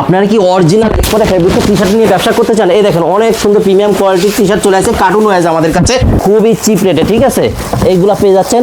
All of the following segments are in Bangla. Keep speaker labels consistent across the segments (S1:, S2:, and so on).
S1: আপনারা কি অরিজিনাল করে ফেব্রিকের টি শার্ট নিয়ে ব্যবসা করতে চান? এই দেখেন অনেক সুন্দর প্রিমিয়াম কোয়ালিটির টি শার্ট চলে আসে কার্টুন ওয়াইজ আমাদের কাছে। খুবই চিপ রেটে ঠিক আছে? এইগুলা পেয়ে যাচ্ছেন।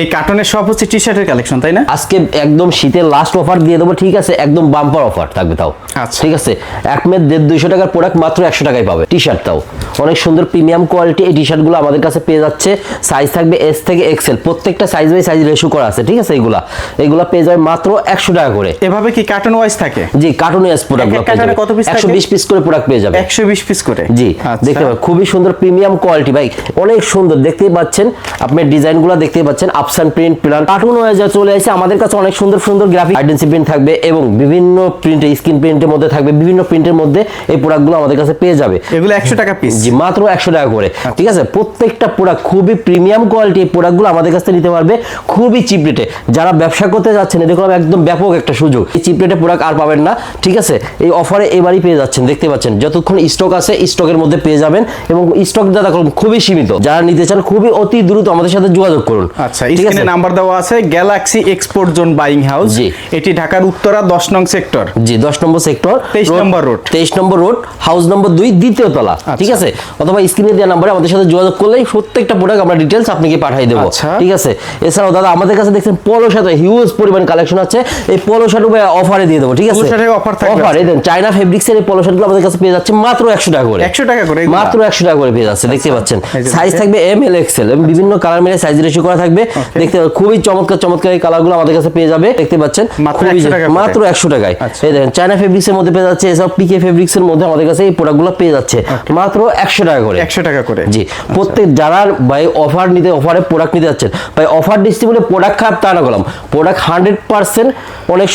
S2: এই কার্টনের সব হচ্ছে টি শার্টের কালেকশন তাই না?
S1: আজকে একদম শীতের লাস্ট অফার দিয়ে দেবো ঠিক আছে? একদম বাম্পার অফার থাকবে তাও।
S2: আচ্ছা।
S1: ঠিক আছে? এক মেদ দেড় দুইশো টাকার প্রোডাক্ট মাত্র একশো টাকায় পাবে টি শার্ট তাও। অনেক সুন্দর প্রিমিয়াম কোয়ালিটি এই টি শার্টগুলো আমাদের কাছে পেয়ে যাচ্ছে। সাইজ থাকবে এস থেকে এক্সেল প্রত্যেকটা সাইজ বাই সাইজ রেশু করা আছে ঠিক আছে? এইগুলা। এগুলা পেয়ে যাবে মাত্র একশো টাকা করে।
S2: এভাবে কি কার্টুন ওয়াইজ থাকে?
S1: জি কার্টুন এস প্রোডাক্টগুলো
S2: কত থাকে?
S1: বিশ পিস করে প্রোডাক্ট পেয়ে যাবে
S2: একশো বিশ পিস করে?
S1: জি
S2: আচ্ছা।
S1: দেখতে পাবেন খুবই সুন্দর প্রিমিয়াম কোয়ালিটি ভাই। অনেক সুন্দর দেখতেই পাচ্ছেন। আপনি ডিজাইনগুলো দেখতেই পাচ্ছেন আপসান প্রিন্ট প্ল্যান কার্টুন হয়ে যা চলে আসে আমাদের কাছে অনেক সুন্দর সুন্দর গ্রাফিক আইডেন্সি প্রিন্ট থাকবে এবং বিভিন্ন প্রিন্টে স্ক্রিন প্রিন্টের মধ্যে থাকবে বিভিন্ন প্রিন্টের মধ্যে এই প্রোডাক্টগুলো আমাদের কাছে পেয়ে যাবে।
S2: এগুলো একশো টাকা পিস
S1: জি মাত্র একশো টাকা করে। ঠিক আছে? প্রত্যেকটা প্রোডাক্ট খুবই প্রিমিয়াম কোয়ালিটি এই প্রোডাক্টগুলো আমাদের কাছ নিতে পারবে খুবই চিপ রেটে যারা ব্যবসা করতে যাচ্ছেন এদের কোনো একদম ব্যাপক একটা সুযোগ। এই চিপ রেটে প্রোডাক্ট আর পাবেন না। ঠিক আছে? এই অফারে এবারই পেয়ে যাচ্ছেন দেখতে পাচ্ছেন। যতক্ষণ স্টক আছে স্টকের মধ্যে পেয়ে যাবেন এবং স্টক দাদা খুবই সীমিত। যারা নিতে চান খুবই অতি দ্রুত আমাদের সাথে যোগাযোগ করুন।
S2: আচ্ছা স্ক্রিনে নাম্বার দেওয়া আছে Galaxy export zone buying house
S1: জি।
S2: এটি ঢাকার উত্তরা দশ নং সেক্টর
S1: জি দশ নম্বর সেক্টর
S2: 23 নম্বর রোড।
S1: তেইশ নম্বর রোড হাউস নম্বর দুই দ্বিতীয় তলা। ঠিক আছে? অথবা স্ক্রিনে দেওয়া নাম্বারে আমাদের সাথে যোগাযোগ করলেই প্রত্যেকটা প্রোডাক্ট আমরা ডিটেলস আপনাকে পাঠিয়ে দেবো।
S2: আচ্ছা।
S1: ঠিক আছে? এছাড়াও দাদা আমাদের কাছে দেখছেন পলো শার্ট হিউজ পরিমাণ কালেকশন আছে। এই পলো শার্ট অফারে দিয়ে দেবো ঠিক আছে?
S2: Offer থাকবে
S1: অফার এই দেন চাইনা ফেব্রিক্সের এই পলো শার্টগুলো আমাদের কাছে পেয়ে যাচ্ছে মাত্র একশো টাকা করে।
S2: 100 টাকা করে
S1: মাত্র একশো টাকা করে পেয়ে যাচ্ছে দেখতে পাচ্ছেন।
S2: এই যে
S1: সাইজ থাকবে এম এল এক্সেল এবং বিভিন্ন কালার মিলে সাইজ রেশিও করা থাকবে। দেখতে খুবই চমৎকার চমৎকার এই কালারগুলো আমাদের কাছে পেয়ে যাবে দেখতে পাচ্ছেন।
S2: মাত্র 100 টাকা
S1: মাত্র টাকায়।
S2: আচ্ছা।
S1: এই দেখেন চায়না ফেব্রিক্সের মধ্যে পেয়ে যাচ্ছে এসব পিকে ফেব্রিক্সের মধ্যে আমাদের কাছে এই প্রোডাক্টগুলো পেয়ে যাচ্ছে মাত্র একশো টাকা করে।
S2: একশো টাকা করে।
S1: জি প্রত্যেক যারা ভাই অফার নিতে অফারে প্রোডাক্ট নিতে যাচ্ছেন ভাই অফার ডিস্ট্রিবিউটে প্রোডাক্ট খারাপ তা না করলাম প্রোডাক্ট হান্ড্রেড পার্সেন্ট অনেক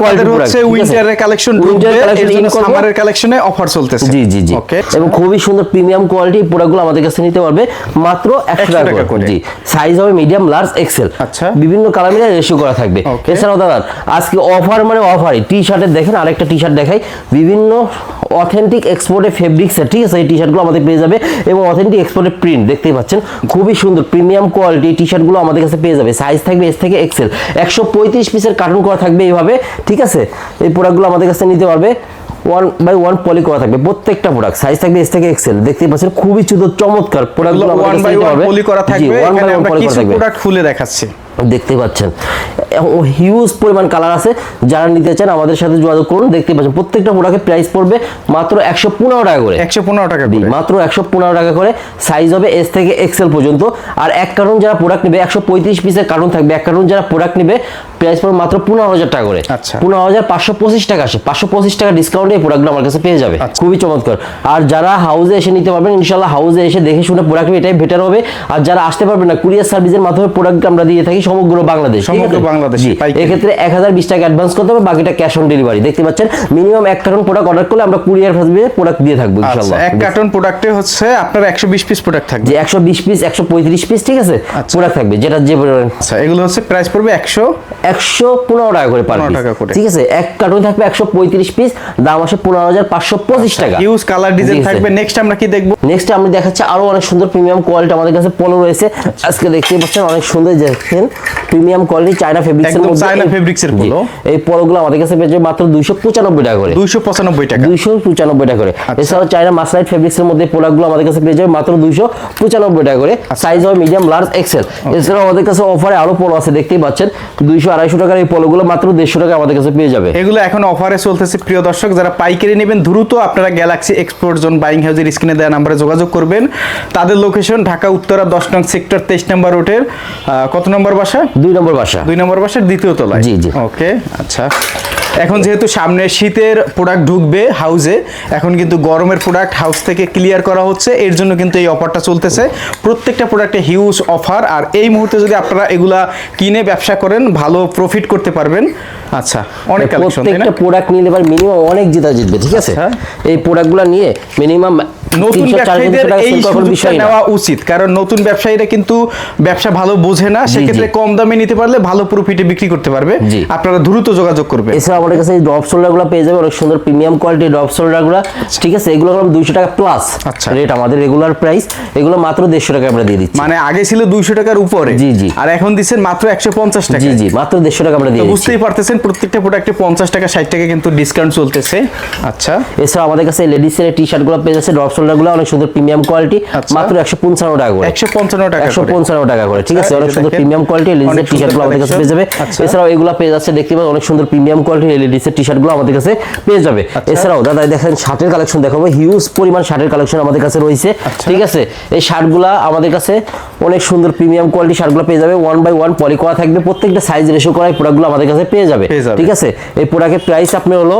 S1: কোয়ালিটি
S2: হচ্ছে উইন্টারের কালেকশন সামারের কালেকশনে অফার চলতেছে।
S1: জি জি জি। এবং খুবই সুন্দর প্রিমিয়াম কোয়ালিটি প্রোডাক্টগুলো আমাদের কাছে নিতে পারবে। মাত্র একশো
S2: 100
S1: টাকা করে। জি সাইজ হবে মিডিয়াম লার্জ এক্সেল
S2: আচ্ছা।
S1: বিভিন্ন কালার মিলে রেশিও করা থাকবে। এছাড়াও দাদা আজকে অফার মানে অফারই টি শার্টের দেখেন আরেকটা টি শার্ট দেখাই। বিভিন্ন অথেন্টিক এক্সপোর্টের ফেব্রিক্সের ঠিক আছে? এই টি শার্টগুলো আমাদের পেয়ে যাবে। এবং অথেন্টিক এক্সপোর্টের প্রিন্ট দেখতেই পাচ্ছেন? খুবই সুন্দর প্রিমিয়াম কোয়ালিটি টি শার্টগুলো আমাদের কাছে পেয়ে যাবে। সাইজ থাকবে এস থেকে এক্সেল একশো পঁয়ত্রিশ পিসের কার্টুন করা থাকবে এইভাবে ঠিক আছে? এই প্রোডাক্টগুলো আমাদের কাছে নিতে পারবে ওয়ান বাই ওয়ান পলি করা থাকবে প্রত্যেকটা প্রোডাক্ট সাইজ থাকবে এস থেকে এক্সেল দেখতে পাচ্ছেন খুবই চুদো চমৎকার প্রোডাক্টগুলো আমাদের কাছে
S2: নিতে
S1: নিতে
S2: ওয়ান
S1: পারবে।
S2: পলি করা থাকবে
S1: ওয়ান বাই
S2: এখানে
S1: ওয়ান
S2: আমরা কিছু প্রোডাক্ট খুলে দেখাচ্ছি।
S1: দেখতে পাচ্ছেন। হিউজ পরিমাণ কালার আছে। যারা নিতে চান আমাদের সাথে যোগাযোগ করুন দেখতে পাচ্ছেন। প্রত্যেকটা প্রোডাক্টের প্রাইস পড়বে মাত্র একশো পনেরো টাকা করে।
S2: একশো পনেরো টাকা করে।
S1: মাত্র একশো পনেরো টাকা করে। সাইজ হবে এস থেকে এক্সেল পর্যন্ত। আর এক কার্টুন যারা প্রোডাক্ট নেবে একশো পঁয়ত্রিশ পিসের কার্টুন থাকবে। এক কার্টুন যারা প্রোডাক্ট নেবে প্রাইস পড়বে মাত্র পনেরো হাজার টাকা করে।
S2: আচ্ছা।
S1: পনেরো হাজার পাঁচশো পঁচিশ টাকা আসে। পাঁচশো পঁচিশ টাকা ডিসকাউন্টে এই প্রোডাক্টগুলো আমার কাছে পেয়ে যাবে।
S2: আচ্ছা।
S1: খুবই চমৎকার। আর যারা হাউসে এসে নিতে পারবেন ইনশাল্লাহ হাউসে এসে দেখে শুনে প্রোডাক্ট এটাই বেটার হবে। আর যারা আসতে পারবেন না কুরিয়ার সার্ভিসের মাধ্যমে প্রোডাক্ট আমরা দিয়ে থাকি সমগ্র বাংলাদেশ
S2: সমগ্র? বাংলাদেশে।
S1: এক্ষেত্রে এক হাজার বিশ টাকা অ্যাডভান্স করতে হবে বাকিটা ক্যাশ অন ডেলিভারি দেখতে পাচ্ছেন? মিনিমাম এক কার্টন প্রোডাক্ট অর্ডার করলে আমরা কুরিয়ার সার্ভিসে প্রোডাক্ট দিয়ে থাকব
S2: আচ্ছা এক কার্টন প্রোডাক্টে হচ্ছে আপনার একশো বিশ পিস প্রোডাক্ট থাকবে।
S1: যে একশো বিশ পিস একশো পঁয়ত্রিশ পিস ঠিক আছে?
S2: আচ্ছা।
S1: প্রোডাক্ট থাকবে যেটা যে
S2: আচ্ছা এগুলো হচ্ছে প্রাইস পড়বে একশো
S1: একশো পনেরো টাকা করে পার
S2: 15 টাকা করে।
S1: ঠিক আছে? এক কার্টন থাকবে একশো পঁয়ত্রিশ পিস দাম আসে পনেরো হাজার পাঁচশো পঁচিশ টাকা।
S2: ইউজ কালার ডিজাইন থাকবে। নেক্সট আমরা কি দেখব?
S1: নেক্সট আমরা দেখাচ্ছি আরও অনেক সুন্দর প্রিমিয়াম কোয়ালিটি আমাদের কাছে পলো রয়েছে। আজকে দেখতে পাচ্ছেন অনেক সুন্দর দেখেন প্রিমিয়াম কোয়ালিটি চায়না ফেব্রিক্স এর মধ্যে
S2: চায়না fabrics এর
S1: জি, এই পলোগুলো আমাদের কাছে পেয়ে যাবে মাত্র দুইশো পঁচানব্বই টাকা করে।
S2: দুইশো পঁচানব্বই টাকা।
S1: দুইশো পঁচানব্বই টাকা করে।
S2: আচ্ছা।
S1: এছাড়াও চায়না মাসলাইট ফেব্রিক্স এর মধ্যে প্রোডাক্টগুলো আমাদের কাছে পেয়ে যাবে মাত্র দুইশো পঁচানব্বই টাকা করে। সাইজ হবে মিডিয়াম লার্জ এক্সেল এছাড়াও আমাদের কাছে অফারে আরও পলো আছে দেখতেই পাচ্ছেন। দুইশো আড়াইশো টাকার এই পলোগুলো মাত্র দেড়শো টাকা আমাদের কাছে পেয়ে যাবে।
S2: এগুলো এখন অফারে চলতেছে প্রিয় দর্শক যারা পাইকারি নেবেন দ্রুত আপনারা গ্যালাক্সি এক্সপোর্ট জোন বাইং হাউসের স্ক্রিনে দেওয়া নাম্বারে যোগাযোগ করবেন। তাদের লোকেশন ঢাকা উত্তরা দশ নং সেক্টর তেইশ নম্বর রোডের কত নম্বর বাসা?
S1: দুই নম্বর বাসা।
S2: দুই নম্বর বাসার দ্বিতীয় তলায়?
S1: জি, জি।
S2: ওকে আচ্ছা। এখন যেহেতু সামনে শীতের প্রোডাক্ট ঢুকবে হাউসে এখন কিন্তু গরমের প্রোডাক্ট হাউস থেকে ক্লিয়ার করা হচ্ছে। এর জন্য কিন্তু এই অফারটা চলতেছে। প্রত্যেকটা প্রোডাক্টে হিউজ অফার আর এই মুহূর্তে যদি আপনারা এগুলা কিনে ব্যবসা করেন ভালো প্রফিট করতে পারবেন। আচ্ছা অনেক
S1: প্রত্যেকটা প্রোডাক্ট নিলে এবার মিনিমাম অনেক জেতা জিতবে ঠিক আছে?
S2: আচ্ছা।
S1: এই প্রোডাক্টগুলো নিয়ে মিনিমাম
S2: নতুন ব্যবসায়ীদের এই সুযোগটা নেওয়া উচিত। কারণ নতুন ব্যবসায়ীরা কিন্তু ব্যবসা ভালো বোঝে না সেক্ষেত্রে কম দামে নিতে পারলে ভালো প্রফিটে বিক্রি করতে পারবে। আপনারা দ্রুত যোগাযোগ করবেন।
S1: এছাড়া আমাদের কাছে ড্রপ শোল্ডারগুলো পেয়ে যাবে অনেক সুন্দর প্রিমিয়াম কোয়ালিটির ড্রপ শোল্ডারগুলো ঠিক আছে এগুলো আমরা দুইশো টাকা প্লাস
S2: আচ্ছা।
S1: রেট আমাদের রেগুলার প্রাইস এগুলো মাত্র দেড়শো টাকা আমরা দিয়ে দিচ্ছি।
S2: মানে আগে ছিল দুইশো টাকার উপরে
S1: জি, জি।
S2: আর এখন দিচ্ছেন মাত্র একশো পঞ্চাশ টাকা
S1: জি জি মাত্র দেড়শো টাকা আমরা দিয়ে
S2: বুঝতেই পারতেছেন প্রত্যেকটা প্রোডাক্টে পঞ্চাশ টাকা ষাট টাকা কিন্তু ডিসকাউন্ট চলতেছে। আচ্ছা।
S1: এছাড়া আমাদের কাছে লেডিসের টি শার্টগুলো পেয়ে যাচ্ছে ড্রপ শোল্ডারগুলো অনেক সুন্দর প্রিমিয়াম কোয়ালিটি
S2: আচ্ছা।
S1: মাত্র একশো পঞ্চান্ন টাকা করে।
S2: একশো পঞ্চান্ন টাকা
S1: একশো
S2: করে।
S1: পঞ্চান্ন টাকা করে। ঠিক আছে অনেক সুন্দর প্রিমিয়াম কোয়ালিটি লেডিসের টি শার্টগুলো আমাদের কাছে পেয়ে যাবে।
S2: আচ্ছা।
S1: এছাড়াও এগুলো পেয়ে যাচ্ছে দেখতে পাবেন অনেক সুন্দর প্রিমিয়াম কোয়ালিটি লেডিসের টি শার্টগুলো আমাদের কাছে পেয়ে যাবে। এছাড়াও দাদা দেখেন শার্টের কালেকশন দেখাবো। হিউজ পরিমাণ শার্টের কালেকশন আমাদের কাছে রয়েছে। ঠিক আছে এই শার্টগুলো আমাদের কাছে অনেক সুন্দর প্রিমিয়াম কোয়ালিটি শার্টগুলো পেয়ে যাবে। ওয়ান বাই ওয়ান পলি করা থাকবে প্রত্যেকটা সাইজ রেশো করা এই প্রোডাক্টগুলো আমাদের কাছে পেয়ে যাবে। ঠিক আছে এই প্রোডাক্টের প্রাইস আপনার হলো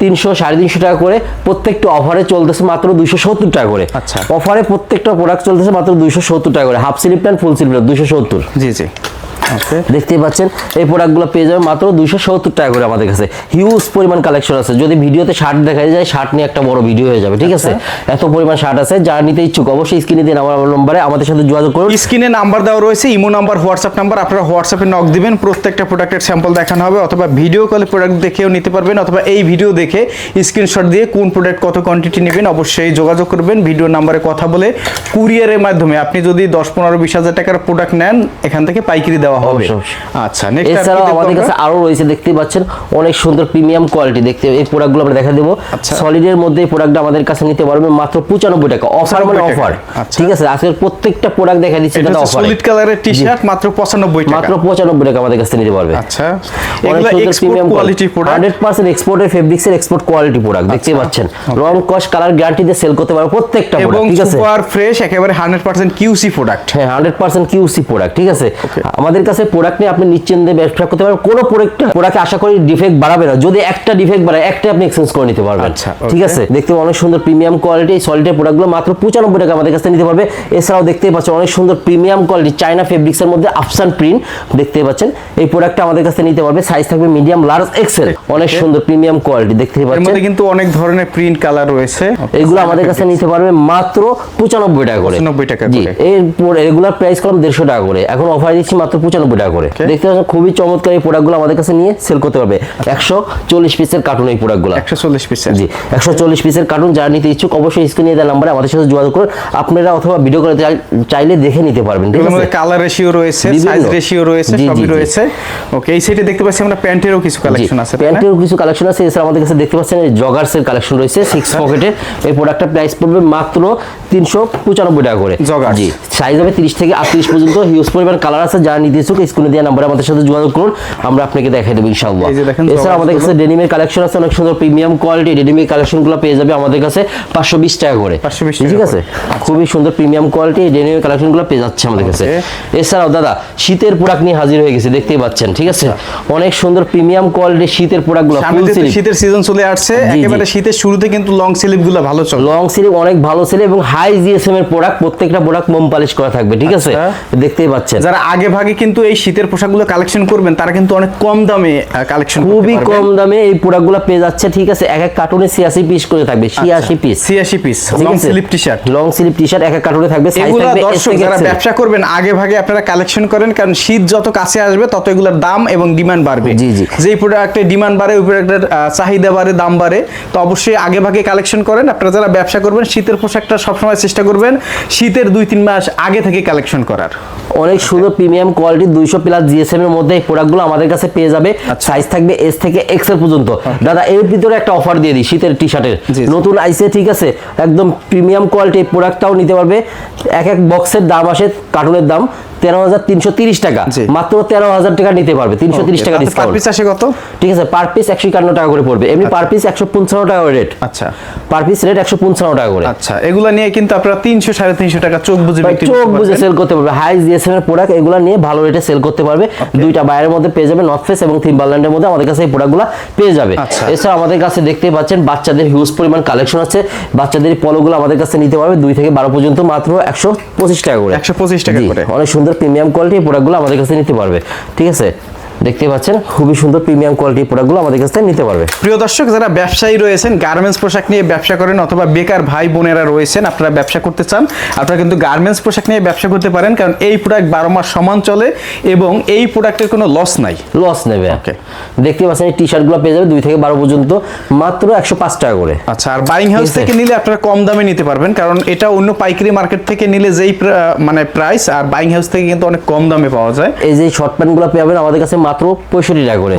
S1: তিনশো সাড়ে তিনশো টাকা করে। প্রত্যেকটা অফারে চলতেছে মাত্র দুইশো সত্তর টাকা করে।
S2: আচ্ছা।
S1: অফারে প্রত্যেকটা প্রোডাক্ট চলতেছে মাত্র দুইশো সত্তর টাকা করে। Half sleep pant full sleep pant দুইশো সত্তর।
S2: জি জি। ওকে
S1: দেখতেই পাচ্ছেন এই প্রোডাক্টগুলো পেয়ে যাবে মাত্র দুইশো সত্তর টাকা করে আমাদের কাছে। হিউজ পরিমাণ কালেকশন আছে। যদি ভিডিওতে শার্ট দেখা যায় শার্ট নিয়ে একটা বড় ভিডিও হয়ে যাবে ঠিক আছে? এত পরিমাণ শার্ট আছে যারা নিতে ইচ্ছুক অবশ্যই স্ক্রিনে দিন আমার নম্বরে আমাদের সাথে যোগাযোগ করুন।
S2: স্ক্রিনে নাম্বার দেওয়া রয়েছে ইমো নাম্বার হোয়াটসঅ্যাপ নাম্বার আপনারা হোয়াটসঅ্যাপে নক দিবেন প্রত্যেকটা প্রোডাক্টের স্যাম্পল দেখানো হবে অথবা ভিডিও কলে প্রোডাক্ট দেখেও নিতে পারবেন অথবা এই ভিডিও দেখে স্ক্রিনশট দিয়ে কোন প্রোডাক্ট কত কোয়ান্টিটি নেবেন অবশ্যই যোগাযোগ করবেন ভিডিও নাম্বারে কথা বলে কুরিয়ারের মাধ্যমে। আপনি যদি দশ পনেরো বিশ হাজার টাকার প্রোডাক্ট নেন এখান থেকে পাইকারি দেওয়া হবে।
S1: অবশ্যই, অবশ্যই।
S2: আচ্ছা নেক্সট
S1: এছাড়াও আমাদের কাছে আরও রয়েছে দেখতেই পাচ্ছেন অনেক সুন্দর প্রিমিয়াম কোয়ালিটি। দেখতে এই প্রোডাক্টগুলো আমরা দেখা দেবো।
S2: আচ্ছা।
S1: সলিডের মধ্যে এই প্রোডাক্টটা আমাদের কাছে নিতে পারবে মাত্র পঁচানব্বই টাকা। অফার মানে অফার
S2: আচ্ছা।
S1: ঠিক আছে আজকের প্রত্যেকটা প্রোডাক্ট দেখা দিচ্ছি
S2: এটা
S1: অফার
S2: সলিড কালারের টি শার্ট মাত্র পঁচানব্বই টাকা।
S1: মাত্র পঁচানব্বই টাকা আমাদের কাছে নিতে পারবে।
S2: আচ্ছা। এগুলো export quality product
S1: hundred percent এক্সপোর্টের ফেব্রিক্সের এক্সপোর্ট কোয়ালিটি প্রোডাক্ট দেখতেই পাচ্ছেন। রং কস কালার গ্যারান্টি দিয়ে সেল করতে পারবে প্রত্যেকটা প্রোডাক্ট ঠিক আছে?
S2: সুপার ফ্রেশ একেবারে হান্ড্রেড পার্সেন্ট কিউসি প্রোডাক্ট
S1: হ্যাঁ হান্ড্রেড পার্সেন্ট কিউসি প্রোডাক্ট ঠিক আছে? আমাদের কাছে প্রোডাক্ট নিয়ে আপনি নিশ্চিন্তে ব্যবসা করতে পারবেন কোনো প্রোডাক্ট প্রোডাক্টে আশা করি ডিফেক্ট বাড়াবে না। যদি একটা ডিফেক্ট বাড়ায় একটা আপনি এক্সচেঞ্জ করে নিতে পারবেন।
S2: আচ্ছা,
S1: ঠিক আছে? দেখতে অনেক সুন্দর প্রিমিয়াম কোয়ালিটি এই সলিডের প্রোডাক্টগুলো মাত্র পঁচানব্বই টাকা আমাদের কাছে নিতে পারবে। এছাড়াও দেখতেই পাচ্ছেন অনেক সুন্দর প্রিমিয়াম কোয়ালিটি চায়না ফেব্রিক্সের মধ্যে আফসান প্রিন্ট দেখতেই পাচ্ছেন। এই প্রোডাক্টটা আমাদের কাছে নিতে পারবে। সাইজ থাকবে মিডিয়াম লার্জ এক্সেল অনেক সুন্দর প্রিমিয়াম কোয়ালিটি দেখতেই
S2: এর
S1: পাচ্ছেন।
S2: মধ্যে কিন্তু অনেক ধরনের প্রিন্ট কালার রয়েছে।
S1: এগুলো আমাদের কাছে নিতে পারবে মাত্র পঁচানব্বই টাকা করে।
S2: 95 টাকা করে।
S1: এর রেগুলার প্রাইস করলাম দেড়শো টাকা করে। এখন অফার দিচ্ছি মাত্র পঁচানব্বই টাকা করে। দেখতে পাচ্ছেন খুবই চমৎকার এই প্রোডাক্টগুলো আমাদের কাছে নিয়ে সেল করতে পারবে একশো চল্লিশ পিসের কার্টুন এই প্রোডাক্টগুলো
S2: একশো চল্লিশ
S1: জি একশো চল্লিশ পিসের কার্টুন যারা নিতে ইচ্ছুক অবশ্যই স্ক্রিনে দেওয়ার নাম্বারে আমাদের সাথে যোগাযোগ করুন। আপনারা অথবা ভিডিও করে চাইলে দেখে নিতে পারবেন ঠিক আছে?
S2: কালার রেশিও রয়েছে সাইজ রেশিও রয়েছে সবই রয়েছে। ওকে এই সাইডে দেখতে পাচ্ছি আমরা প্যান্টেরও কিছু কালেকশন আছে না?
S1: কিছু কালেকশন আছে। এছাড়া আমাদের কাছে দেখতে পাচ্ছেন জগার্স এর কালেকশন রয়েছে সিক্স পকেটের এই প্রোডাক্টটা প্রাইস পড়বে মাত্র তিনশো পঁচানব্বই টাকা করে। জি সাইজ হবে তিরিশ থেকে আটত্রিশ পর্যন্ত। হিউজ পরিমাণ কালার আছে যারা নিতে ইচ্ছুক স্ক্রিনে দেওয়া নাম্বারে আমাদের সাথে যোগাযোগ করুন আমরা আপনাকে দেখাই দেবো ইনশাআল্লাহ। এছাড়া আমাদের কাছে ডেনিমের কালেকশন আছে অনেক সুন্দর প্রিমিয়াম কোয়ালিটি ডেনিমের কালেকশনগুলো পেয়ে যাবে আমাদের কাছে পাঁচশো বিশ টাকা করে। ঠিক আছে?
S2: আচ্ছা।
S1: খুবই সুন্দর প্রিমিয়াম কোয়ালিটি ডেনিমের কালেকশনগুলো পেয়ে যাচ্ছে আমাদের কাছে। এছাড়াও দাদা শীতের প্রোডাক্ট নিয়ে হাজির হয়ে গেছে দেখতেই পাচ্ছেন ঠিক আছে? অনেক সুন্দর প্রিমিয়াম কোয়ালিটির শীতের প্রোডাক্টগুলো ফুল স্লিভ
S2: শীতের সিজন চলে আসছে। একেবারে শীতের শুরুতে কিন্তু লং স্লিভগুলো ভালো চলে।
S1: লং স্লিভ অনেক ভালো সেল এবং হাই জিএসএম এর প্রোডাক্ট প্রত্যেকটা প্রোডাক্ট মোম পালিশ করা থাকবে ঠিক আছে?
S2: আচ্ছা।
S1: দেখতেই পাচ্ছেন।
S2: যারা আগে ভাগে কিন্তু এই শীতের পোশাকগুলো কালেকশন করবেন তারা কিন্তু অনেক কম দামে কালেকশন
S1: খুবই কম দামে এই প্রোডাক্টগুলো পেয়ে যাচ্ছে ঠিক আছে? এক এক কার্টুনে ছিয়াশি পিস করে থাকবে ছিয়াশি পিস
S2: ছিয়াশি piece long sleeve T shirt
S1: long sleeve T shirt এক এক কার্টুনে থাকবে সাইজ থাকবে
S2: দর্শক যারা ব্যবসা করবেন আগে ভাগে আপনারা কালেকশন করেন কারণ শীত যত কাছে আসবে তত এগুলোর দাম এবং ডিমান্ড বাড়বে।
S1: জি, জি।
S2: যেই প্রোডাক্টের ডিমান্ড বাড়ে ওই প্রোডাক্টের চাহিদা বাড়ে দাম বাড়ে তো অবশ্যই আগে ভাগে কালেকশন করেন। আপনারা যারা ব্যবসা করবেন শীতের পোশাকটা সবসময় চেষ্টা করবেন শীতের দুই তিন মাস আগে থেকে কালেকশন করার।
S1: অনেক সুন্দর প্রিমিয়াম কোয়ালিটি দুইশো প্লাস জিএসএম এর মধ্যে এই প্রোডাক্টগুলো আমাদের কাছে পেয়ে যাবে।
S2: আচ্ছা।
S1: সাইজ থাকবে এস থেকে এক্সের পর্যন্ত। দাদা এর ভিতরে একটা অফার দিয়ে দিই শীতের টি শার্টের। নতুন আইসে ঠিক আছে একদম প্রিমিয়াম কোয়ালিটি প্রোডাক্টটাও নিতে পারবে। এক এক বক্সের দাম আসে কার্টুনের দাম। তেরো হাজার তিনশো তিরিশ টাকা। মাত্র তেরো হাজার টাকা নিতে পারবে তিনশো তিরিশ টাকা ডিসকাউন্ট
S2: পিস আসে কত?
S1: ঠিক আছে পার পিস একশো একান্ন টাকা করে পড়বে। এমনি পার পিস একশো পঞ্চান্ন টাকা রেট
S2: আচ্ছা।
S1: পার পিস রেট একশো পঞ্চান্ন টাকা করে।
S2: আচ্ছা এগুলা নিয়ে কিন্তু আপনারা তিনশো সাড়ে তিনশো টাকা চোখ বুঝে
S1: চোখ বুঝে সেল করতে পারবে। হাই জিএসএম এর প্রোডাক্ট এগুলো নিয়ে ভালো রেটে সেল করতে পারবে। দুইটা বাইরের মধ্যে পেয়ে যাবে নর্থ ফেস এবং থিম্বারল্যান্ডের মধ্যে আমাদের কাছে এই প্রোডাক্টগুলো পেয়ে যাবে।
S2: আচ্ছা।
S1: এছাড়া আমাদের কাছে দেখতেই পাচ্ছেন বাচ্চাদের হিউজ পরিমাণ কালেকশন আছে। বাচ্চাদের পলোগুলো আমাদের কাছে নিতে পারবে দুই থেকে বারো পর্যন্ত মাত্র একশো পঁচিশ টাকা করে।
S2: 125 টাকা করে।
S1: অনেক সুন্দর প্রিমিয়াম কোয়ালিটির প্রোডাক্টগুলো আমাদের কাছে নিতে পারবে। ঠিক আছে? দেখতে পাচ্ছেন খুবই সুন্দর প্রিমিয়াম কোয়ালিটির প্রোডাক্টগুলো আমাদের কাছ থেকে নিতে পারবে।
S2: প্রিয় দর্শক যারা ব্যবসায়ী রয়েছেন গার্মেন্টস পোশাক নিয়ে ব্যবসা করেন অথবা বেকার ভাই বোনেরা রয়েছেন আপনারা ব্যবসা করতে চান আপনারা কিন্তু গার্মেন্টস পোশাক নিয়ে ব্যবসা করতে পারেন কারণ এই প্রোডাক্ট বারো মাস সমান চলে এবং এই প্রোডাক্টের কোনো লস নাই।
S1: লস নেবে
S2: Okay.
S1: দেখতে পাচ্ছেন এই টি শার্টগুলো পেয়ে যাবে দুই থেকে বারো পর্যন্ত মাত্র একশো পাঁচ টাকা করে।
S2: আচ্ছা আর বাইং হাউস থেকে নিলে আপনারা কম দামে নিতে পারবেন কারণ এটা অন্য পাইকারি মার্কেট থেকে নিলে যেই মানে প্রাইস আর বাইং হাউস থেকে কিন্তু অনেক কম দামে পাওয়া যায়।
S1: এই যে শর্ট প্যান্টগুলো পাবেন আমাদের কাছে মাত্র পঁয়ষট্টি টাকা করে।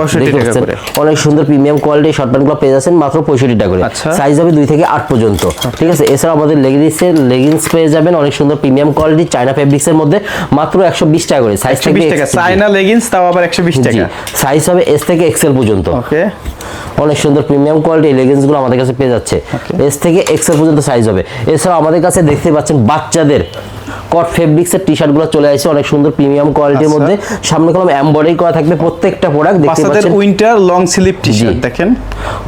S1: অনেক সুন্দর প্রিমিয়াম কোয়ালিটির শর্ট প্যান্টগুলো পেয়ে যাচ্ছেন মাত্র পঁয়ষট্টি টাকা করে।
S2: আচ্ছা।
S1: সাইজ হবে দুই থেকে আট পর্যন্ত। ঠিক আছে? এছাড়া আমাদের লেগিংসের লেগিংস পেয়ে যাবেন অনেক সুন্দর প্রিমিয়াম কোয়ালিটি চায়না ফেব্রিক্সের মধ্যে মাত্র একশো বিশ টাকা করে। সাইজ XL
S2: চায়না লেগিংস তাও আবার একশো বিশ টাকা।
S1: সাইজ হবে এস থেকে এক্সেল পর্যন্ত।
S2: ওকে।
S1: অনেক সুন্দর প্রিমিয়াম কোয়ালিটি লেগিংসগুলো আমাদের কাছে পেয়ে যাচ্ছে। এস থেকে এক্সেল পর্যন্ত সাইজ হবে। এছাড়াও আমাদের কাছে দেখতে পাচ্ছেন বাচ্চাদের কট ফেব্রিক্সের টি শার্টগুলো চলে আসছে অনেক সুন্দর প্রিমিয়াম কোয়ালিটির
S2: আচ্ছা।
S1: মধ্যে। সামনে কলম এমব্রয়ডারি করা থাকবে প্রত্যেকটা প্রোডাক্ট দেখতে পাচ্ছেন।
S2: Winter long sleeve T shirt দেখেন।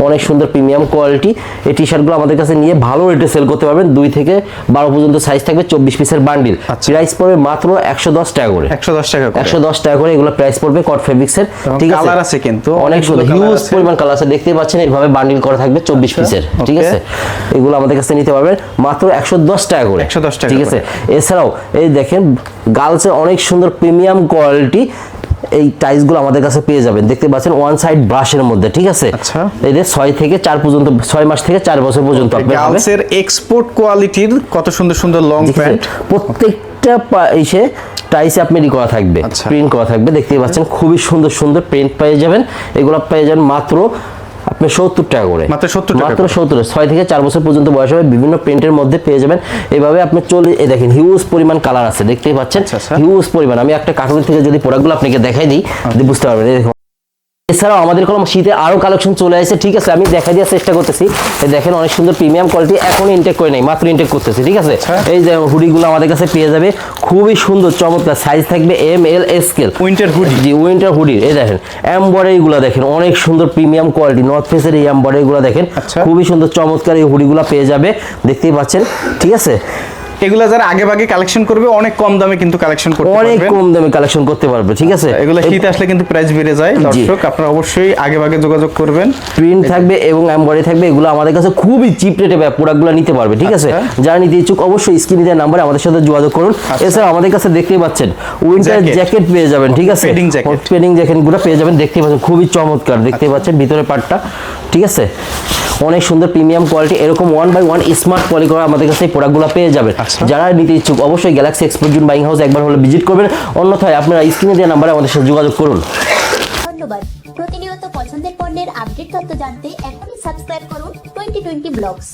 S1: অনেক সুন্দর প্রিমিয়াম কোয়ালিটি এই টি শার্টগুলো আমাদের কাছে নিয়ে ভালো রেটে সেল করতে পারবেন। দুই থেকে বারো পর্যন্ত সাইজ থাকবে চব্বিশ পিসের বান্ডিল
S2: আচ্ছা।
S1: প্রাইস পড়বে মাত্র একশো দশ টাকা করে।
S2: একশো দশ টাকা করে।
S1: একশো দশ টাকা করে এগুলো প্রাইস পড়বে কট ফেব্রিক্সের ঠিক আছে?
S2: colour আছে কিন্তু,
S1: অনেক সুন্দর হিউজ পরিমাণ কালার আছে। দেখতে পাচ্ছেন এইভাবে বান্ডিল করা থাকবে চব্বিশ পিসের ঠিক আছে? এগুলো আমাদের কাছে নিতে পারবেন মাত্র একশো দশ টাকা করে।
S2: 110 টাকা
S1: ঠিক আছে? এছাড়াও এই দেখেন গার্লসের অনেক সুন্দর প্রিমিয়াম কোয়ালিটি এই টাইলসগুলো আমাদের কাছে পেয়ে যাবেন। দেখতে পাচ্ছেন ওয়ান সাইড ব্রাশের মধ্যে ঠিক আছে?
S2: আচ্ছা।
S1: এদের ছয় থেকে চার পর্যন্ত ছয় মাস থেকে চার বছর পর্যন্ত
S2: গার্লসের এক্সপোর্ট কোয়ালিটির কত সুন্দর সুন্দর লং প্যান্ট
S1: প্রত্যেকটা এসে ইসে টাইসে আপনি ই করা থাকবে
S2: আচ্ছা।
S1: প্রিন্ট করা থাকবে। দেখতেই পাচ্ছেন খুবই সুন্দর সুন্দর প্রিন্ট পেয়ে যাবেন। এগুলো পেয়ে যাবেন মাত্র আপনি সত্তর টাকা করে।
S2: মাত্র সত্তর
S1: মাত্র সত্তর ছয় থেকে চার বছর পর্যন্ত বয়স হবে বিভিন্ন প্রিন্টের মধ্যে পেয়ে যাবেন। এভাবে আপনি চলে এই দেখেন হিউজ পরিমাণ কালার আছে দেখতেই পাচ্ছেন?
S2: আচ্ছা, আচ্ছা।
S1: হিউজ পরিমাণ। আমি একটা কার্টুন থেকে যদি প্রোডাক্টগুলো আপনাকে দেখাই দিই তাহলে বুঝতে পারবেন এই দেখুন এছাড়াও আমাদের কোনো শীতে আরও কালেকশন চলে আসছে ঠিক আছে? আমি দেখা দেওয়ার চেষ্টা করতেছি। এই দেখেন অনেক সুন্দর প্রিমিয়াম কোয়ালিটি এখন ইনটেক করে নাই মাত্র ইনটেক করতেছি ঠিক আছে?
S2: আচ্ছা।
S1: এই যে হুডিগুলো আমাদের কাছে পেয়ে যাবে খুবই সুন্দর চমৎকার সাইজ থাকবে M L scale
S2: winter hoodie
S1: জি উইন্টার হুডি এই দেখেন। এমবডারি গুলো দেখেন অনেক সুন্দর প্রিমিয়াম কোয়ালিটি নর্থ ফেসের এই এমবডারি গুলো দেখেন
S2: আচ্ছা।
S1: খুবই সুন্দর চমৎকার এই হুডিগুলো পেয়ে যাবে দেখতেই পাচ্ছেন ঠিক আছে?
S2: এগুলা যারা আগে ভাগে কালেকশন করবে অনেক কম দামে কিন্তু কালেকশন করতে
S1: পারবে
S2: অনেক
S1: কম দামে কালেকশন করতে পারবে ঠিক আছে?
S2: এগুলো শীত আসলে কিন্তু প্রাইস বেড়ে যায়। দর্শক আপনারা অবশ্যই আগে ভাগে যোগাযোগ করবেন।
S1: প্রিন্ট থাকবে এবং এমব্রয়ডারি থাকবে এগুলো আমাদের কাছে খুবই চিপ রেটে প্রোডাক্টগুলো নিতে পারবে ঠিক আছে?
S2: আচ্ছা।
S1: যারা নিতে ইচ্ছুক অবশ্যই স্ক্রিনে দেওয়ার নাম্বারে আমাদের সাথে যোগাযোগ করুন। এছাড়া আমাদের কাছে দেখতেই পাচ্ছেন উইন্টার. জ্যাকেট পেয়ে যাবেন ঠিক আছে?
S2: Padding jacket.
S1: পেডিং জ্যাকেটগুলো পেয়ে যাবেন দেখতেই পাচ্ছেন খুবই চমৎকার দেখতেই পাচ্ছেন ভিতরে পার্টটা ঠিক আছে? অনেক সুন্দর প্রিমিয়াম কোয়ালিটি এরকম one by one smart quality করা আমাদের কাছে এই প্রোডাক্টগুলো পেয়ে যাবেন।
S2: আচ্ছা।
S1: যারা নিতে ইচ্ছুক অবশ্যই Galaxy export June buying house একবার হলে ভিজিট করবেন। অন্যথায় আপনারা স্ক্রিনে দেওয়া নাম্বারে আমাদের সাথে যোগাযোগ করুন।
S3: ধন্যবাদ। প্রতিনিয়ত পছন্দের পণ্যের আপডেট তথ্য জানতে এখনই সাবস্ক্রাইব করুন টোয়েন্টি টোয়েন্টি ব্লগস